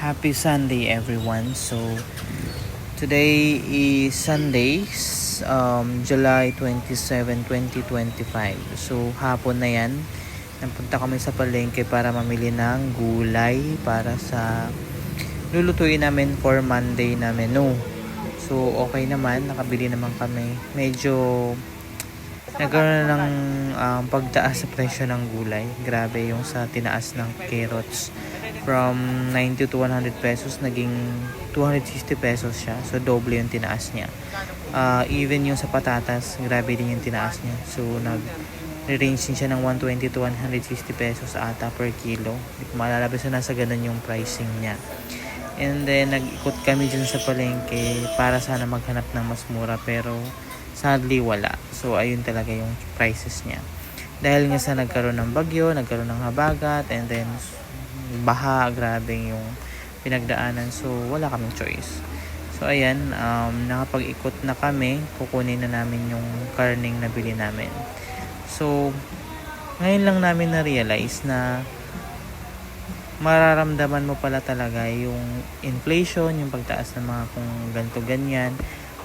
Happy Sunday everyone. So today is Sunday, um, July 27, 2025. So hapon na yan. Napunta kami sa palengke para mamili ng gulay para sa lulutuin namin for Monday na menu. So okay naman, nakabili naman kami. Medyo nagkaroon na ng um, pagtaas sa presyo ng gulay. Grabe yung sa tinaas ng carrots from 90 to 100 pesos naging 260 pesos siya. So doble yung tinaas niya. Uh, even yung sa patatas grabe din yung tinaas niya. So nag range din siya ng 120 to 160 pesos ata per kilo. Maalala basta nasa ganun yung pricing niya. And then nag-ikot kami dyan sa palengke para sana maghanap ng mas mura pero sadly wala. So ayun talaga yung prices niya. Dahil nga sa nagkaroon ng bagyo nagkaroon ng habagat and then baha, grabe yung pinagdaanan. So, wala kaming choice. So, ayan, um, nakapag-ikot na kami. Kukunin na namin yung karning na bili namin. So, ngayon lang namin na-realize na mararamdaman mo pala talaga yung inflation, yung pagtaas ng mga kung ganto ganyan.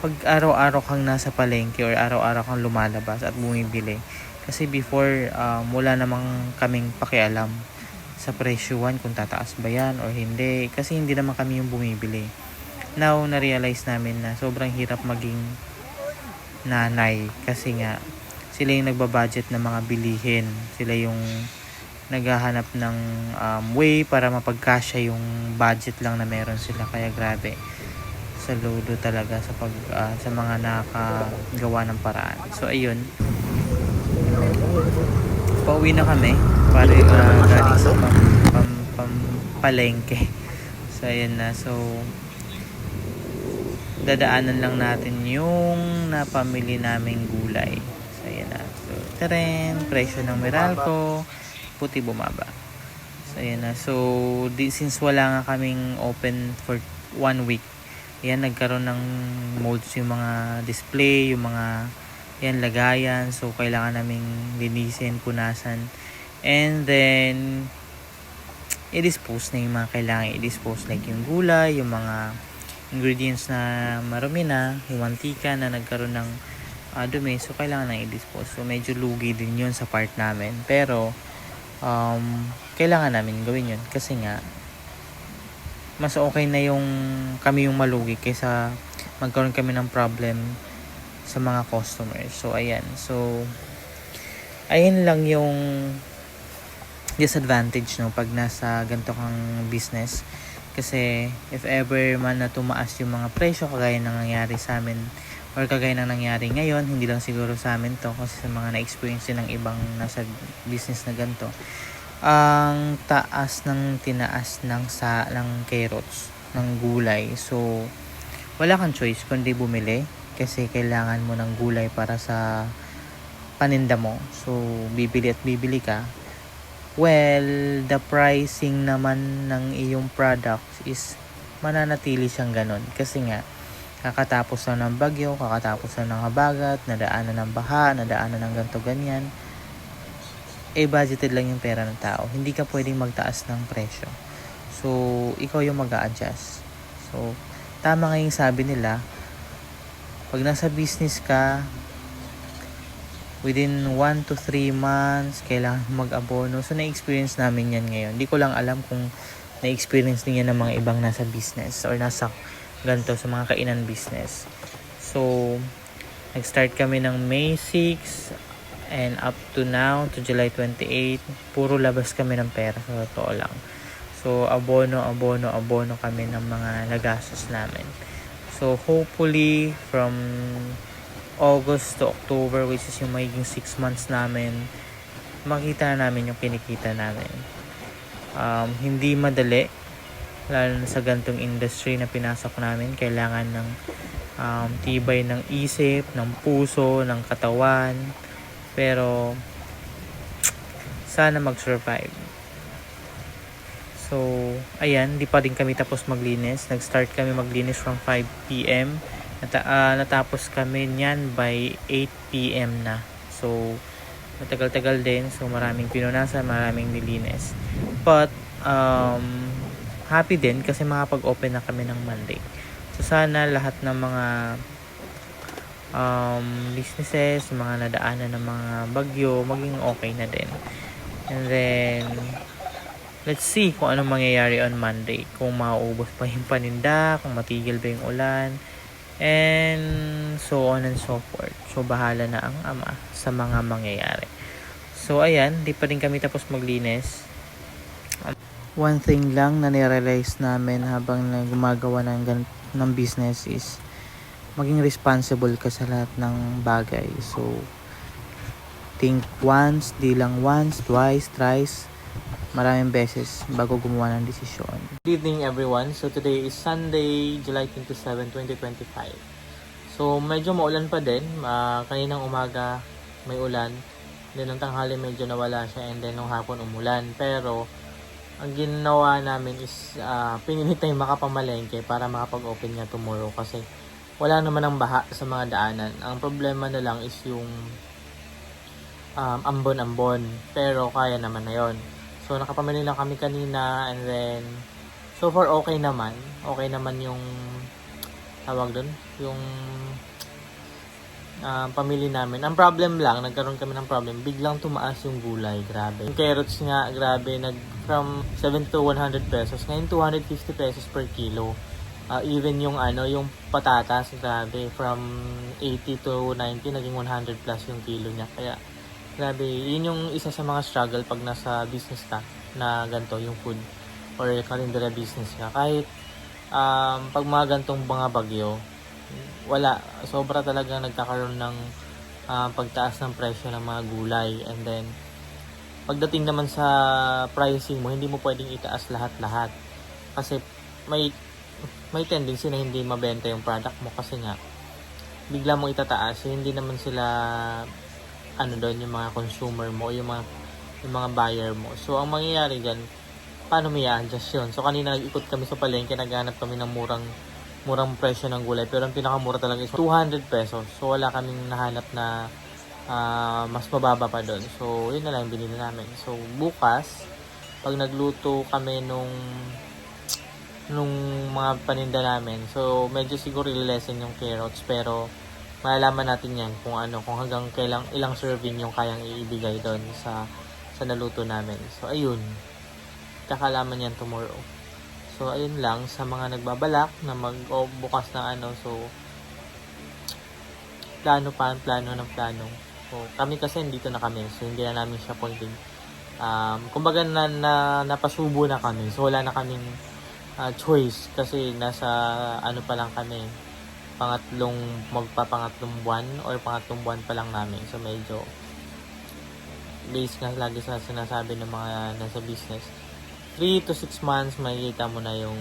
Pag araw-araw kang nasa palengke or araw-araw kang lumalabas at bumibili. Kasi before, um, wala namang kaming pakialam sa presyuhan kung tataas ba yan or hindi. Kasi hindi naman kami yung bumibili. Now na-realize namin na sobrang hirap maging nanay. Kasi nga sila yung nagbabudget ng mga bilihin. Sila yung naghahanap ng um, way para mapagkasya yung budget lang na meron sila. Kaya grabe saludo talaga sa pag uh, sa mga nakagawa ng paraan. So ayun. Pauwi na kami para uh, galing sa pam, pam, pam, palengke so ayan na. So dadaanan lang natin yung napamili naming gulay. So ayan na. So teren presyo ng Meralco puti bumaba. So ayan na. So di, since wala nga kaming open for one week ayan nagkaroon ng molds yung mga display yung mga yan lagayan. So kailangan naming linisin punasan and then i-dispose na yung mga kailangan. I-dispose like yung gulay yung mga ingredients na marumi na yung mantika na nagkaroon ng uh, dumi. So kailangan na i-dispose. So medyo lugi din yun sa part namin. Pero um, kailangan namin gawin yun. Kasi nga mas okay na yung kami yung malugi kaysa magkaroon kami ng problem sa mga customers. So, ayan. So, ayun lang yung disadvantage no pag nasa ganito kang business kasi if ever man na tumaas yung mga presyo kagaya ng nangyari sa amin or kagaya ng nangyari ngayon hindi lang siguro sa amin to kasi sa mga na-experience ng ibang nasa business na ganito ang taas ng tinaas ng sa ng carrots ng gulay so wala kang choice kundi bumili kasi kailangan mo ng gulay para sa paninda mo. So, bibili at bibili ka. Well, the pricing naman ng iyong products is mananatili siyang ganun. Kasi nga, kakatapos na ng bagyo, kakatapos na ng habagat, nadaanan ng baha, nadaanan ng ganto ganyan. Eh, budgeted lang yung pera ng tao. Hindi ka pwedeng magtaas ng presyo. So, ikaw yung mag adjust So, tama nga yung sabi nila, pag nasa business ka, within 1 to 3 months, kailangan mag-abono. So, na-experience namin yan ngayon. Hindi ko lang alam kung na-experience din ng mga ibang nasa business or nasa ganito sa mga kainan business. So, nag-start kami ng May 6 and up to now, to July 28, puro labas kami ng pera. Sa totoo lang. So, abono, abono, abono kami ng mga nagastos namin. So, hopefully, from August to October, which is yung magiging 6 months namin, makita na namin yung kinikita namin. Um, hindi madali, lalo na sa gantong industry na pinasok namin. Kailangan ng um, tibay ng isip, ng puso, ng katawan. Pero, sana mag-survive. So, ayan, di pa din kami tapos maglinis. Nag-start kami maglinis from 5 p.m. Nata- uh, natapos kami niyan by 8 p.m. na. So, matagal-tagal din. So, maraming pinunasan, maraming nilinis. But, um, happy din kasi makapag-open na kami ng Monday. So sana lahat ng mga um, businesses, mga nadaanan ng mga bagyo, maging okay na din. And then, let's see kung anong mangyayari on Monday. Kung mauubos pa yung paninda, kung matigil ba yung ulan, and so on and so forth. So, bahala na ang ama sa mga mangyayari. So, ayan, di pa rin kami tapos maglinis. One thing lang na nirealize namin habang gumagawa ng, ng business is maging responsible ka sa lahat ng bagay. So, think once, di lang once, twice, thrice, maraming beses bago gumawa ng desisyon. Good evening everyone. So today is Sunday, July 27, 2025. So medyo maulan pa din. Ah, kaninang umaga may ulan. Then nung tanghali medyo nawala siya and then nung hapon umulan. Pero ang ginawa namin is uh, pinilit tayong makapamalengke para makapag-open nga tomorrow kasi wala naman ang baha sa mga daanan. Ang problema na lang is yung um, ambon-ambon. Pero kaya naman na yon. So nakapamili lang kami kanina and then so far okay naman. Okay naman yung tawag doon, yung ah, pamili namin. Ang problem lang, nagkaroon kami ng problem, biglang tumaas yung gulay, grabe. Yung carrots nga, grabe, nag from 7 to 100 pesos, ngayon 250 pesos per kilo. Ah, even yung ano, yung patatas, grabe, from 80 to 90, naging 100 plus yung kilo niya. Kaya, grabe, yun yung isa sa mga struggle pag nasa business ka na ganito, yung food or kalendara business ka. Kahit um, pag mga gantong mga bagyo, wala. Sobra talaga nagkakaroon ng ah, pagtaas ng presyo ng mga gulay. And then, pagdating naman sa pricing mo, hindi mo pwedeng itaas lahat-lahat. Kasi may may tendency na hindi mabenta yung product mo kasi nga bigla mo itataas, hindi naman sila ano doon yung mga consumer mo, yung mga yung mga buyer mo. So ang mangyayari diyan, paano mo i-adjust yun? So kanina nag-ikot kami sa palengke, naghanap kami ng murang murang presyo ng gulay pero ang pinakamura talaga is 200 pesos. So wala kaming nahanap na ah, mas mababa pa doon. So yun na lang binili namin. So bukas pag nagluto kami nung nung mga paninda namin. So medyo siguro ilesen yung carrots pero malalaman natin yan kung ano, kung hanggang kailang ilang serving yung kayang iibigay doon sa sa naluto namin. So ayun. Kakalaman yan tomorrow. So, ayun lang sa mga nagbabalak na magbukas ng ano. So, plano pa, plano ng plano. So, kami kasi dito na kami. So, hindi na namin siya pwedeng. Um, kumbaga na, na, napasubo na kami. So, wala na kaming ah, choice. Kasi nasa ano pa lang kami. Pangatlong, magpapangatlong buwan or pangatlong buwan pa lang namin. So, medyo based nga lagi sa sinasabi ng mga nasa business 3 to 6 months makikita mo na yung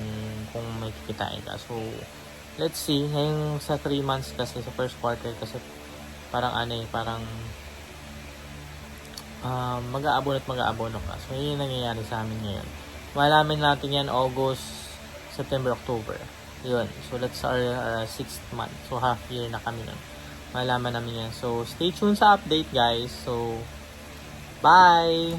kung may kikitain ka. So, let's see. Ngayong sa 3 months kasi, sa first quarter kasi parang ano eh, parang um, mag-aabono at mag-aabono ka. So, yun yung nangyayari sa amin ngayon. Malaman natin yan August, September, October. Yun. So, that's our, our sixth month. So, half year na kami nun. Malaman namin yan. So, stay tuned sa update, guys. So, bye!